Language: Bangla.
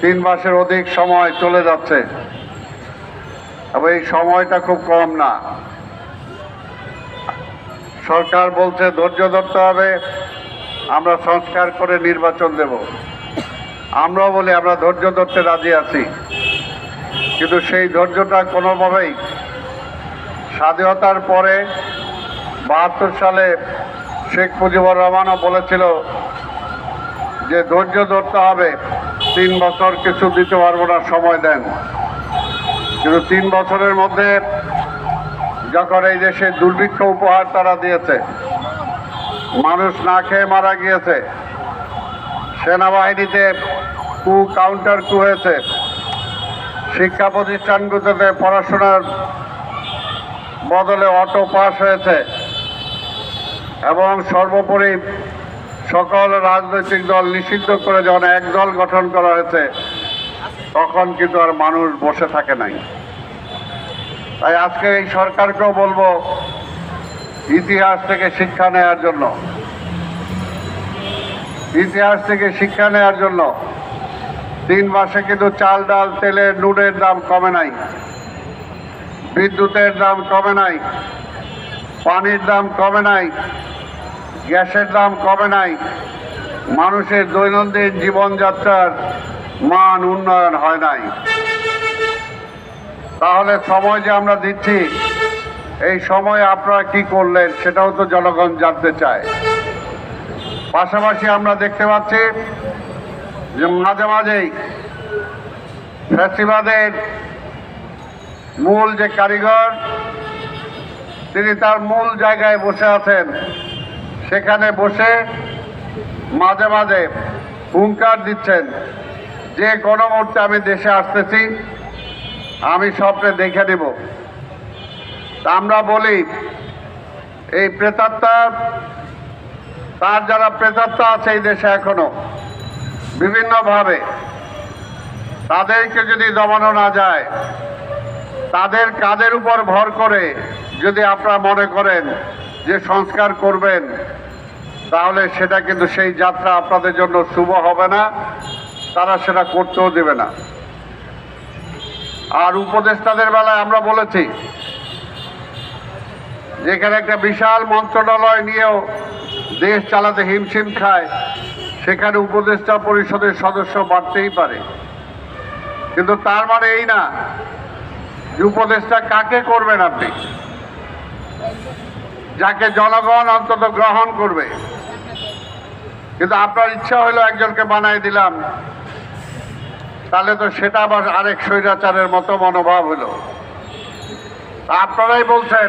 তিন মাসের অধিক সময় চলে যাচ্ছে। তবে এই সময়টা খুব কম না। সরকার বলছে ধৈর্য ধরতে হবে, আমরা সংস্কার করে নির্বাচন দেব। আমরাও বলি আমরা ধৈর্য ধরতে রাজি আছি। কিন্তু সেই ধৈর্যটা কোনোভাবেই স্বাধীনতার পরে বাহাত্তর সালে শেখ মুজিবুর রহমানও বলেছিল যে ধৈর্য ধরতে হবে। তিন বছর কিছু দিতে পারব না, সময় দেন। কিন্তু তিন বছরের মধ্যে যখন এই দেশে দুর্ভিক্ষ উপহার তারা দিয়েছে, মানুষ না খেয়ে মারা গিয়েছে, সেনাবাহিনীতে কু কাউন্টার কু হয়েছে, শিক্ষা প্রতিষ্ঠানগুলোতে পড়াশোনার বদলে অটো পাস হয়েছে, এবং সর্বোপরি সকল রাজনৈতিক দল নিষিদ্ধ করে যখন এক দল গঠন করা হয়েছে, তখন কিন্তু আর মানুষ বসে থাকে নাই। তাই আজকে এই সরকারকেও বলব, ইতিহাস থেকে শিক্ষা নেওয়ার জন্য, ইতিহাস থেকে শিক্ষা নেওয়ার জন্য, তিন মাসে কিন্তু চাল, ডাল, তেলের নুনের দাম কমে নাই, বিদ্যুতের দাম কমে নাই, পানির দাম কমে নাই গ্যাসের দাম কমে নাই। মানুষের দৈনন্দিন জীবনযাত্রার মান উন্নয়ন হয় নাই। তাহলে সময় যে আমরা দিচ্ছি, এই সময় আপনারা কি করলেন সেটাও তো জনগণ জানতে চায়। পাশাপাশি আমরা দেখতে পাচ্ছি যে মাঝে মাঝেই ফ্যাসিবাদের মূল যে কারিগর, তিনি তার মূল জায়গায় বসে আছেন। সেখানে বসে মাঝে মাঝে হুঙ্কার দিচ্ছেন, যে কোনো মুহূর্তে আমি দেশে আসতেছি, আমি স্বপ্নে দেখে নেব। আমরা বলি, এই প্রেতাত্মা, তার যারা প্রেতাত্মা আছে এই দেশে এখনও, বিভিন্নভাবে তাদেরকে যদি দমানো না যায়, তাদের কাদের উপর ভর করে যদি আপনারা মনে করেন যে সংস্কার করবেন, তাহলে সেটা কিন্তু সেই যাত্রা আপনাদের জন্য শুভ হবে না, তারা সেটা করতেও দেবে না। আর উপদেষ্টাদের বেলায় আমরা বলেছি, যেখানে একটা বিশাল মন্ত্রণালয় নিয়েও দেশ চালাতে হিমশিম খায়, সেখানে উপদেষ্টা পরিষদের সদস্য বাড়তেই পারে। কিন্তু তার মানে এই না যে উপদেষ্টা কাকে করবেন আপনি? যাকে জনগণ অন্তত গ্রহণ করবে। কিন্তু আপনার ইচ্ছা হলো একজনকে বানাই দিলাম, তাহলে তো সেটা আবার আরেক স্বৈরাচারের মতো মনোভাব হলো আপনারাই বলছেন